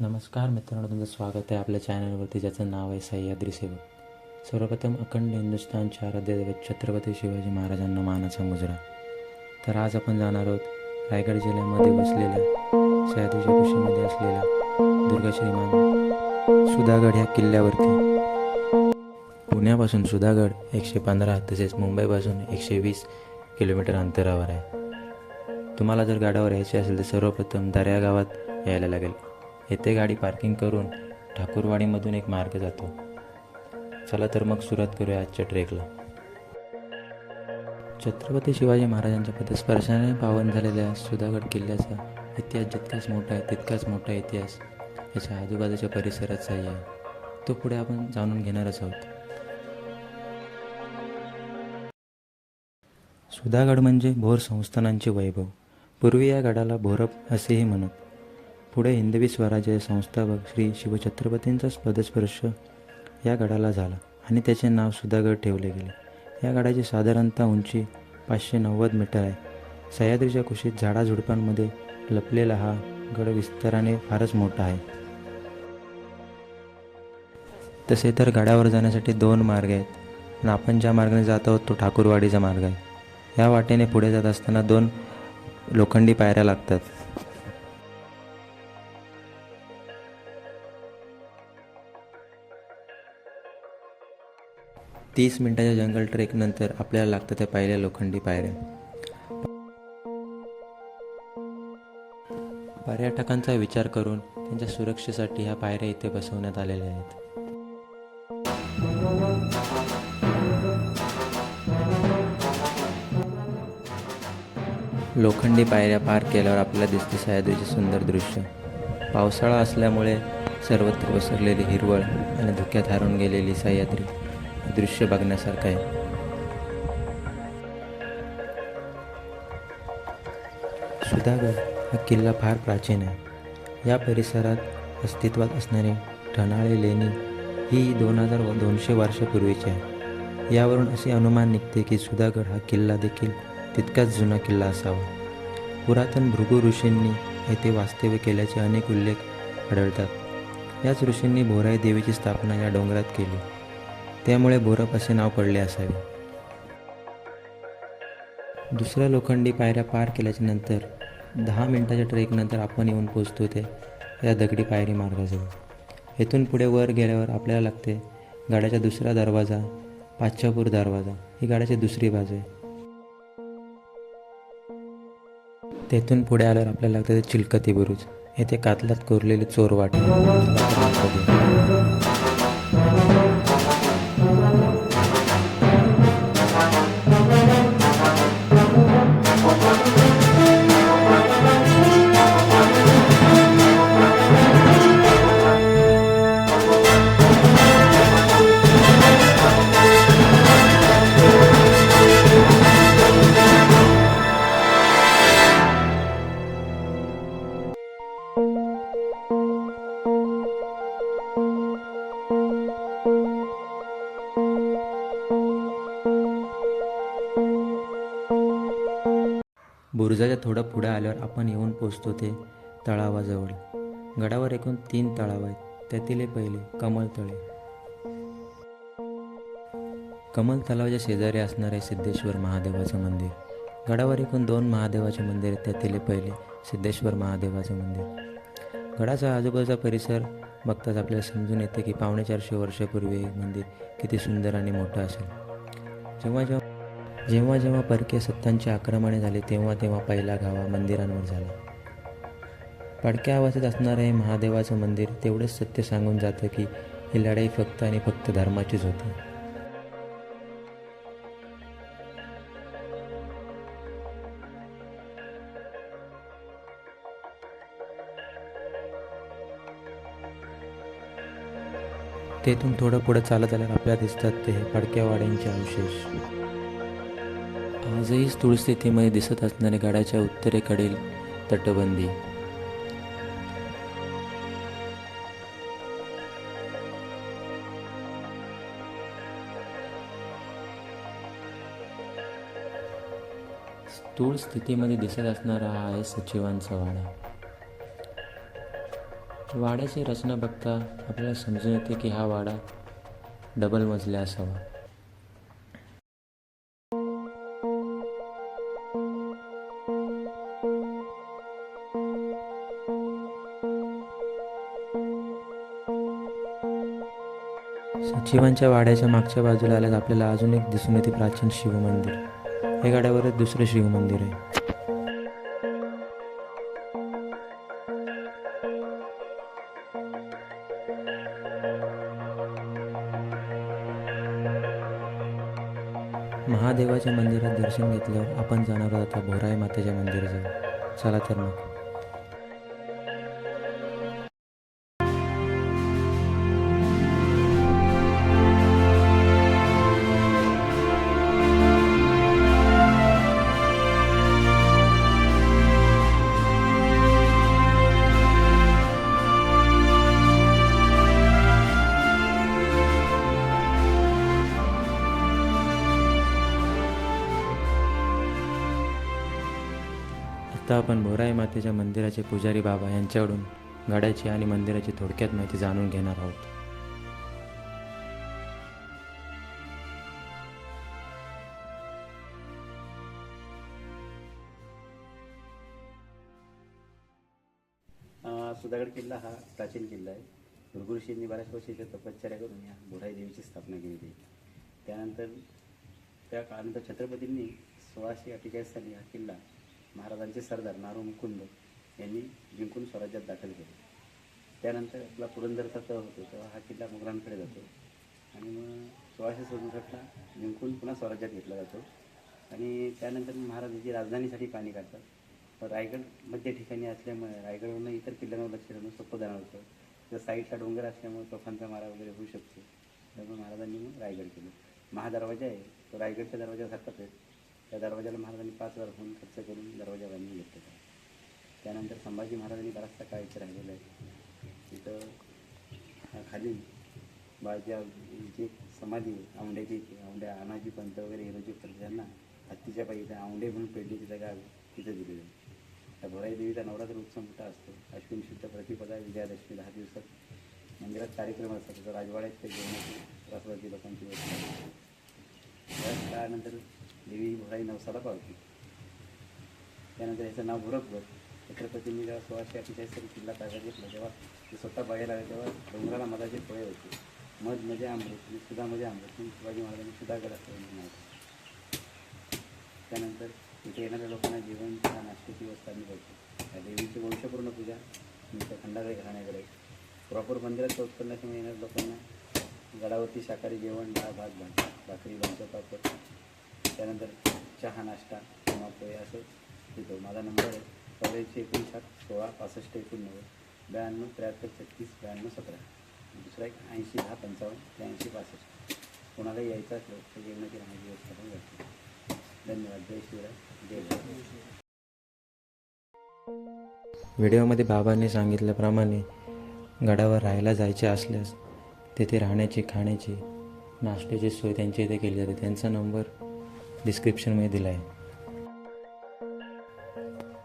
नमस्कार मित्रांनो तुमचं स्वागत आहे आपल्या चॅनलवरती ज्याचं नाव आहे सह्याद्री सेवक. सर्वप्रथम अखंड हिंदुस्थानच्या आराध्य छत्रपती शिवाजी महाराजांना मानाचा मुजरा. तर आज आपण जाणार आहोत रायगड जिल्ह्यामध्ये बसलेल्या सह्याद्रीच्या कुशीमध्ये असलेल्या दुर्गा श्रीमान सुधागड ह्या किल्ल्यावरती. पुण्यापासून सुधागड एकशे पंधरा तसेच मुंबईपासून एकशे वीस किलोमीटर अंतरावर आहे. तुम्हाला जर गाड्यावर यायचे असेल तर सर्वप्रथम दर्या गावात यायला लागेल. येथे गाडी पार्किंग करून ठाकूरवाडीमधून एक मार्ग जातो. चला तर मग सुरुवात करूया आजच्या ट्रेकला. छत्रपती शिवाजी महाराजांच्या पदस्पर्शाने पावन झालेल्या सुधागड किल्ल्याचा इतिहास जितकाच मोठा आहे तितकाच मोठा इतिहास याच्या आजूबाजूच्या परिसराचाही आहे. तो पुढे आपण जाणून घेणारच आहोत. सुधागड म्हणजे भोर संस्थानांचे वैभव. पूर्वी या गडाला भोरप असेही म्हणत पुढे हिंदवी स्वराज्य संस्थापक श्री शिवछत्रपतींचा पदस्पर्श या गडाला झाला आणि त्याचे नाव सुधागड ठेवले गेले. या गडाची साधारणतः उंची पाचशे नव्वद मीटर आहे. सह्याद्रीच्या कुशीत झाडाझुडपांमध्ये लपलेला हा गड विस्ताराने फारच मोठा आहे. तसे तर गडावर जाण्यासाठी दोन मार्ग आहेत. पण आपण ज्या मार्गाने जात आहोत तो ठाकूरवाडीचा मार्ग आहे. या वाटेने पुढे जात असताना दोन लोखंडी पायऱ्या लागतात. तीस मिनिटाच्या जंगल ट्रेकनंतर आपल्याला लागतं त्या पहिल्या लोखंडी पायऱ्या. पर्यटकांचा विचार करून त्यांच्या सुरक्षेसाठी ह्या पायऱ्या इथे बसवण्यात आलेल्या आहेत. लोखंडी पायऱ्या पार केल्यावर आपल्याला दिसते सह्याद्रीचे सुंदर दृश्य. पावसाळा असल्यामुळे सर्वत्र पसरलेली हिरवळ आणि धुक्यात हरून गेलेली सह्याद्री. दृश्य बघण्यासारखं आहे. सुधागड हा किल्ला फार प्राचीन आहे. या परिसरात अस्तित्वात असणारी ठणाळे लेणी ही दोन हजार दोनशे वर्षापूर्वीची आहे. यावरून असे अनुमान निघते की सुधागड हा किल्ला देखील तितकाच जुना किल्ला असावा. पुरातन भृगु ऋषींनी येथे वास्तव्य केल्याचे अनेक उल्लेख आढळतात. याच ऋषींनी भोराई देवीची स्थापना या डोंगरात केली. त्यामुळे भोरप असे नाव पडले असावे. दुसऱ्या लोखंडी पायऱ्या पार केल्याच्यानंतर दहा मिनिटाच्या ट्रेकनंतर आपण येऊन पोचतो ते या दगडी पायरी मार्गाजवळ. येथून पुढे वर गेल्यावर आपल्याला लागते गाड्याचा दुसरा दरवाजा पाच्छापूर दरवाजा. ही गाड्याची दुसरी बाजू आहे. तेथून पुढे आल्यावर आपल्याला लागतं ते चिलकती बुरुज. येथे कातलात कोरलेले चोर वाट. बुरुजाच्या थोडं पुढे आल्यावर आपण येऊन पोचतो ते तळावाजवळ. गडावर एकूण तीन तळाव आहेत. त्यातील पहिले कमल तळे. कमल तलावाच्या शेजारी असणारे सिद्धेश्वर महादेवाचं मंदिर. गडावर एकूण दोन महादेवाचे मंदिर आहेत. त्यातील पहिले सिद्धेश्वर महादेवाचं मंदिर. गडाचा आजूबाजूचा परिसर बघताच आपल्याला समजून येते की पावणे चारशे वर्षापूर्वी हे मंदिर किती सुंदर आणि मोठं असेल. जेव्हा जेव्हा जेव्हा जेव्हा परकीय सत्तांची आक्रमणे झाली तेव्हा तेव्हा पहिला घावा मंदिरांवर झाला. पडक्या आवाजात असणारं हे महादेवाचं मंदिर तेवढंच सत्य सांगून जातं की ही लढाई फक्त आणि फक्त धर्माचीच होती. तेथून थोडं पुढं चालत आल्यावर आपल्याला दिसतात ते पडक्या वाड्यांचे अवशेष. आजही स्थूळ स्थितीमध्ये दिसत असणारे गडाच्या उत्तरेकडील तटबंदी. स्थूळ स्थितीमध्ये दिसत असणारा हा आहे सचिवांचा वाडा. वाड्याची रचना बघता आपल्याला समजून येते की हा वाडा डबल मजला असावा. शिवांच्या वाड्याच्या मागच्या बाजूला आल्यास आपल्याला अजून एक दिसून येते प्राचीन शिवमंदिर हे गाड्यावरच दुसरं शिवमंदिर आहे. महादेवाच्या मंदिरात दर्शन घेतल्यावर आपण जाणार आहोत आता भोराई मातेच्या मंदिराजवळ. चला तर मग. आता आपण भोराई मातेच्या मंदिराचे पुजारी बाबा यांच्याकडून गडाची आणि मंदिराची थोडक्यात माहिती जाणून घेणार आहोत. सुधागड किल्ला हा प्राचीन किल्ला आहे. गुरुगुरुशींनी बऱ्याच वर्षी तपश्चर्या करून या भोराई देवीची स्थापना केली होती. त्यानंतर त्या काळानंतर छत्रपतींनी सोळाशे अठ्ठेचाळीस साली हा किल्ला महाराजांचे सरदार नारू मुकुंद यांनी जिंकून स्वराज्यात दाखल केले. त्यानंतर आपला पुरंदरचा तह होतो तेव्हा हा किल्ला मुघलांकडे जातो. आणि मग सोळाशे सदुसष्टला जिंकून पुन्हा स्वराज्यात घेतला जातो. आणि त्यानंतर महाराजांची राजधानीसाठी पाणी काढतात. पण रायगड मध्य ठिकाणी असल्यामुळे रायगडवरून इतर किल्ल्यांवर लक्ष ठेवणं सोपं जाणार होतं. जर साईडला डोंगर असल्यामुळे तोफांचा मारा वगैरे होऊ शकतो. त्यामुळे महाराजांनी मग रायगड केलं. महादरवाजा आहे. तो रायगडच्या दरवाजासारखाच आहे. त्या दरवाजाला महाराजांनी पाच हजार होऊन खर्च करून दरवाजा बांधून घेतला. त्यानंतर संभाजी महाराजांनी बराचसा काळ इथे राहिलेला आहे. तिथं खाली बाळच्या समाधी आहे. औंड्याची औंड्या अनाजी पंत वगैरे हिरोजी पंत यांना हत्तीच्या पायी इथे औंडे म्हणून पेडली जागा गाव तिथं दिलेली आहे. त्या भराई देवीचा नवरात्र उत्सव मोठा असतो. अश्विन शुद्ध प्रतिपदा विजयादशमी दहा दिवसात मंदिरात कार्यक्रम असतात. तिथं राजवाड्यात ते जेवणाची रसवाची लोकांची व्यवस्था असते. देवी भराई नवसाला पावती त्यानंतर याचं नाव गोरखगड छत्रपतींनी जेव्हा सोळाशे अठ्ठेचाळीस साली किल्ला ताब्यात घेतला तेव्हा ते स्वतः बाहेर आले तेव्हा डोंगराला मधाचे फळे होते. मधमध्ये अमृत आणि सुधामध्ये म्हणजे अमृत. शिवाजी महाराजांनी सुद्धा असं त्यानंतर इथे येणाऱ्या लोकांना जेवण चहा नाश्त्याची व्यवस्था आम्ही करतो. त्या देवीची वंशपूर्ण पूजा तुमच्या खंडाकडे घराण्याकडे. प्रॉपर मंदिराच्या उत्पन्नाच्यामुळे येणाऱ्या लोकांना गडावरती शाकाहारी जेवण डाळ भात भात भाकरी लोणचं पापड त्यानंतर चहा नाश्ता किंवा पोहे असं देतो माझा नंबर आहे. चौऱ्याऐंशी एकोणसाठ सोळा पासष्ट एकोणनव्वद ब्याण्णव त्र्याहत्तर छत्तीस ब्याण्णव सतरा. दुसरा एक ऐंशी दहा पंचावन्न त्र्याऐंशी पासष्ट. कोणाला यायचं असलं तर जेवणाची राहण्याची व्यवस्था पण करतो. धन्यवाद. जय शिवराय. जय व्हिडिओमध्ये बाबांनी सांगितल्याप्रमाणे गडावर राहायला जायचे असल्यास तेथे राहण्याची खाण्याची नाश्त्याची सोय त्यांच्या इथे केली जाते. त्यांचा नंबर डिस्क्रिप्शनमध्ये दिला आहे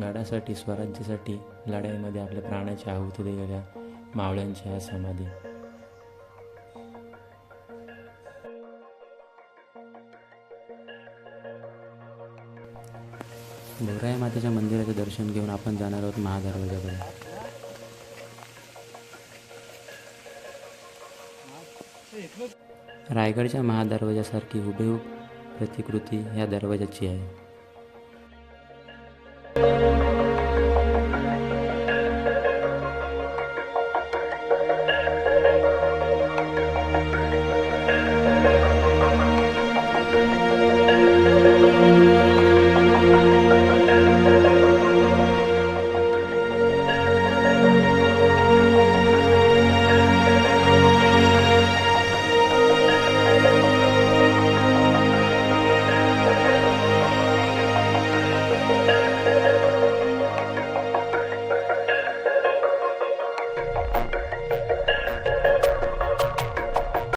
गाडासाठी स्वराज्यासाठी लढाईमध्ये आपल्या प्राणाची आहुती दिलेल्या मावळ्यांच्या ह्या समाधी. भोराया मातेच्या मंदिराचे दर्शन घेऊन आपण जाणार आहोत महादरवाजाकडे रायगडच्या महादरवाजासारखी हुबेहूब प्रतिकृती ह्या दरवाजाची आहे.